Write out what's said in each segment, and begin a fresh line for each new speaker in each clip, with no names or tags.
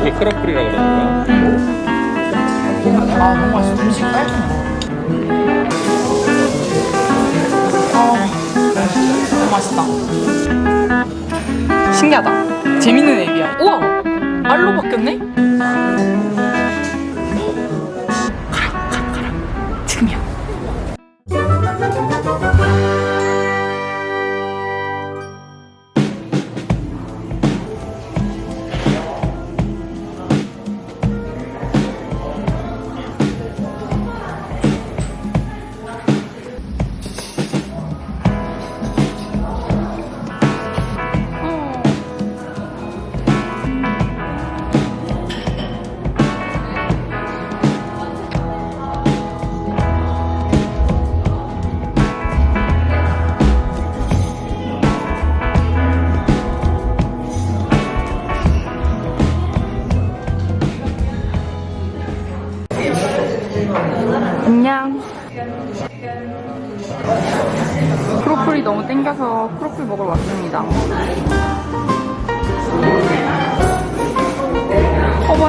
이게 크로플이라 그러는 거야?
아 너무 맛있어. 음식 깔끔해. 아 너무 맛있다. 신기하다. 재밌는 앱이야. 우와 알로 바뀌었네?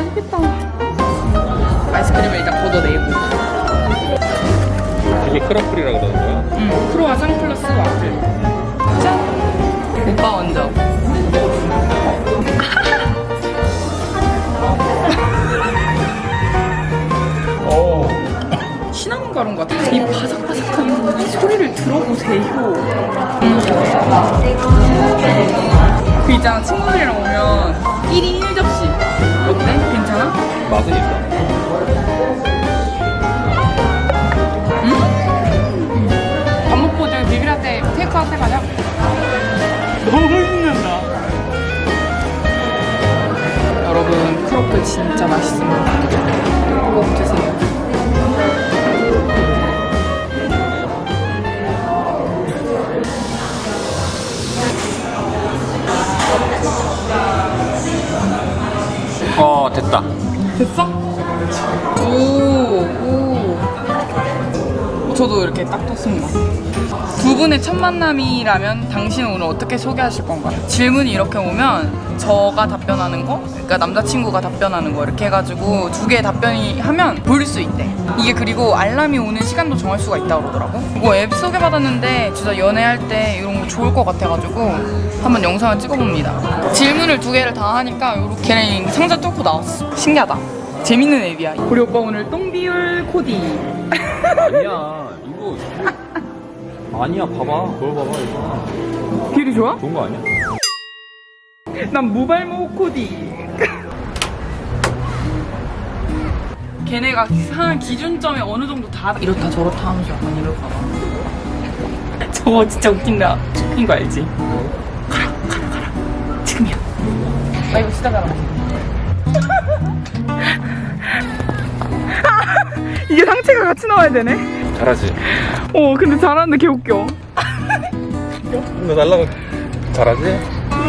맛있겠다. 아이스크림을 일단 걷어내고.
이게 크로플이라 그러는 거야?
응. 크로와 상 플러스 와플. 짠. 오빠 먼저.
어.
시나몬 가루인 것 같아. 이 바삭바삭한 소리를 들어보세요. 그 있잖아, 친구들이랑 오면 1인 1접시.
맛은 있어?
밥 먹고 저기 비비라떼 테이크아웃 해가자. 너무 힘든다. 여러분, 크로플 진짜 맛있습니다. 꼭 드세요.
어 됐다
됐어? 오, 오. 저도 이렇게 딱 떴습니다. 두 분의 첫 만남이라면 당신은 오늘 어떻게 소개하실 건가요? 질문이 이렇게 오면 저가 답변하는 거, 그러니까 남자친구가 답변하는 거 이렇게 해가지고 두 개의 답변이 하면 볼 수 있대. 이게 그리고 알람이 오는 시간도 정할 수가 있다고 그러더라고. 이거 앱 소개받았는데 진짜 연애할 때 이런 거 좋을 것 같아가지고 한번 영상을 찍어봅니다. 질문을 두 개를 다 하니까 이렇게 상자 뚫고 나왔어. 신기하다. 재밌는 앱이야. 우리 오빠 오늘 똥비율 코디.
아니야 이거 아니야 봐봐 그걸 봐봐 이거
비율이 좋아?
좋은 거 아니야?
난 무발목 코디. 걔네가 하는 기준점이 어느 정도 다 이렇다 저렇다 하면서 약간 이럴까 봐. 저거 진짜 웃긴다. 웃긴 거 알지? 가라, 가라, 가라. 지금이야. 나 이거 진짜 잘하네. 이게 상체가 같이 나와야 되네?
잘하지
어, 근데 잘하는데 개 웃겨.
너 날라가 잘하지?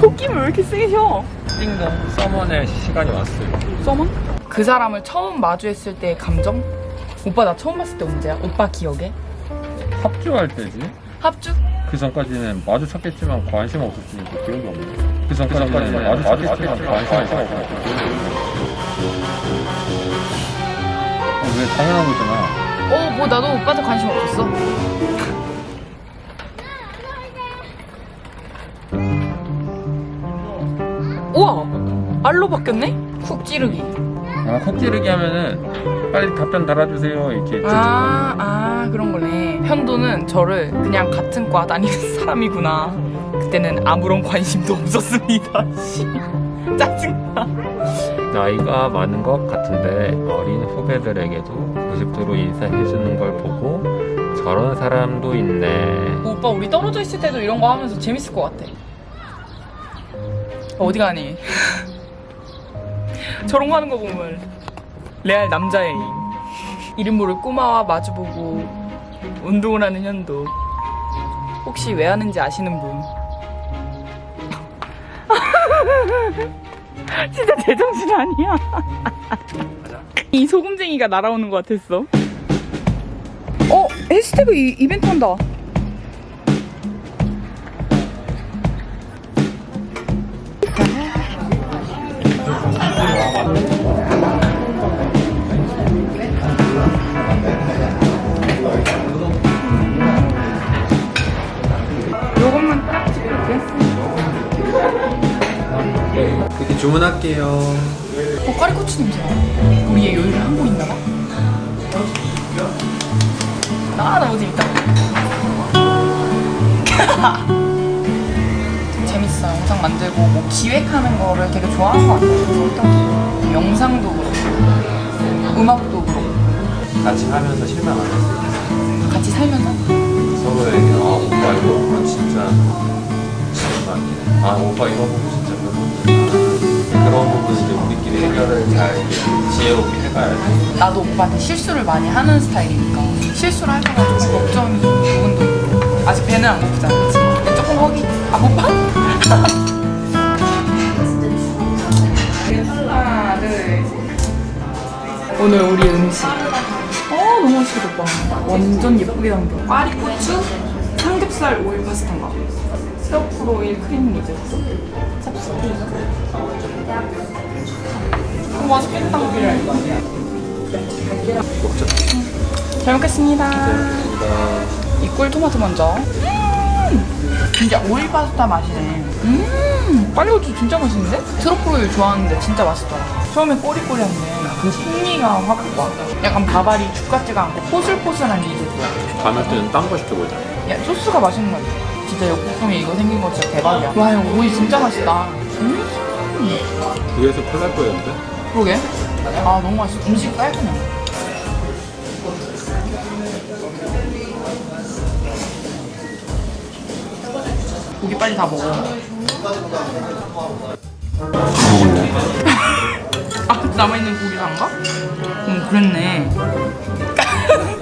코끼리 왜 이렇게 세게 쉬어?
띵동 서먼의 시간이 왔어요
써먼? 그 사람을 처음 마주했을 때의 감정? 오빠 나 처음 봤을 때 언제야? 오빠 기억에?
합주할 때지
합주?
그 전까지는 마주 찾겠지만 관심 없었으니까 기억이 없네 그 전까지는 마주 찾겠지만 관심 없었으니까 기억이 없네 어, 왜 당연한 거잖아
어, 뭐 나도 오빠한테 관심 없었어. 우와! 알로 바뀌었네? 쿡 찌르기.
아, 콕 찌르기 하면은 빨리 답변 달아주세요 이렇게
아, 아, 그런 거네. 현도는 저를 그냥 같은 과 다니는 사람이구나. 그때는 아무런 관심도 없었습니다. 씨. 짜증나.
나이가 많은 것 같은데 어린 후배들에게도 90도로 인사해주는 걸 보고 저런 사람도 있네
오빠 우리 떨어져 있을 때도 이런 거 하면서 재밌을 것 같아. 어디 가니? 저런 거 하는 거 보면 레알 남자애인. 이름 모를 꼬마와 마주보고 운동을 하는 현도. 혹시 왜 하는지 아시는 분? 진짜 제정신 아니야. 이 소금쟁이가 날아오는 것 같았어. 어, 해시태그 이, 이벤트 한다.
주문할게요.
어, 까리고추 냄새. 우리의 요리를 하고 있나 봐. 아, 너무 재밌다. 재밌어. 영상 만들고 뭐 기획하는 거를 되게 좋아하는 것 같아요. 일단 영상도 그렇고, 음악도 그렇고,
같이 하면서 실망 안 했어요.
같이 살면서
서로에게 아 오빠 이거 보면 진짜 실망이네. 아 오빠 이거 보면 진짜 별로구나. 그런 부분 이제 우리끼리 해결을 잘 지혜롭게 해가야지.
나도 오빠한테 실수를 많이 하는 스타일이니까 실수를 할까봐 조금 걱정이 부분도 있고. 아직 배는 안 고프잖아? 그치? 조금 허기. 아 고파? 하나 둘 오늘 우리 음식. 어 너무 맛있겠다 오빠. 완전 예쁘게 담겨. 꽈리 고추 삼겹살 오일 파스타인가 트러플 오일 크림 리조또 어, 맛있겠다
먹자.
잘 먹겠습니다. 이 꿀 토마토 먼저. 음, 진짜 오일 파스타 맛이네. 음, 빨리고추 진짜 맛있는데? 트러플 오일 좋아하는데 진짜 맛있더라. 처음에 꼬리꼬리한데 그 풍미가 확 와. 약간 밥알이 죽 같지가 않고 포슬포슬한 리조또야.
다음에 때는 딴 거 시켜보자.
야, 소스가 맛있는 거 같아. 진짜 역국성에 이거 생긴 거 진짜 대박이야. 와, 이거 오이 진짜 맛있다. 음,
위에서 날 거였는데?
그러게. 아, 너무 맛있어. 음식 깔끔해. 고기 빨리 다 먹어. 아, 남아있는 고기 단가? 응, 그랬네.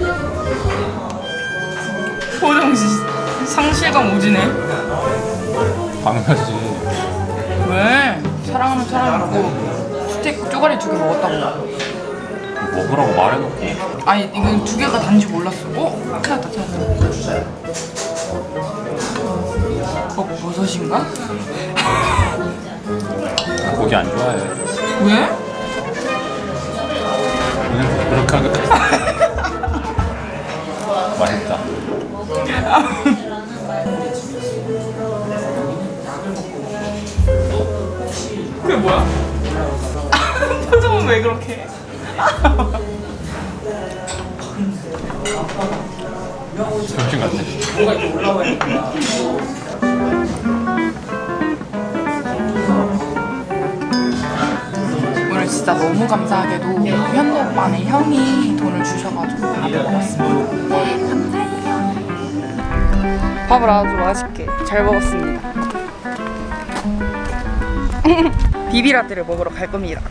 1강 오지네.
당연하지.
왜? 사랑하면 사람이라고 스테이크 쪼가리 두 개 먹었다고.
먹으라고 말해놓고.
아니 이건 두 개가 단지 몰랐어. 어? 큰일 났다 큰일 났다. 어 버섯인가?
나 고기 안 좋아해.
왜?
그냥 그렇게 하니까 맛있다.
그게 뭐야? 표정은 왜 그렇게 해?
점심 같네.
오늘 진짜 너무 감사하게도 현도 오빠네 형이 돈을 주셔가지고 밥을 먹었습니다. 네, 감사해요. 밥을 아주 맛있게 잘 먹었습니다. 비비라떼를 먹으러 갈 겁니다.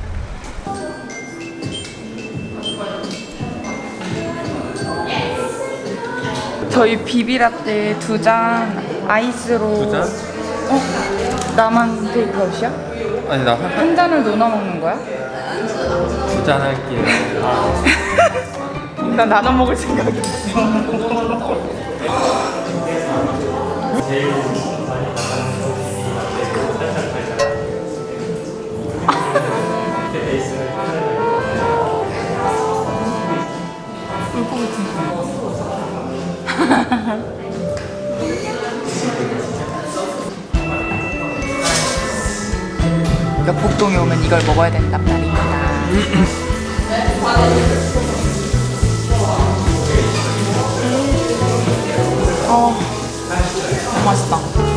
저희 비비라떼 두 잔 아이스로
두 잔?
어? 나만 테이크아웃이야?
아니 나 한
한 잔을 넣어 먹는 거야?
잔 할게.
나 나눠 먹을 생각이 없어. 역복동에 오면 이걸 먹어야 된단 말입니다. 어, 너무 맛있다.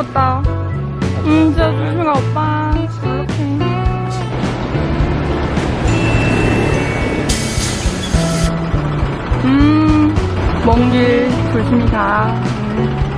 즐거웠다. 응, 진짜 조심해, 오빠. 음, 먼길 조심히 가. 음.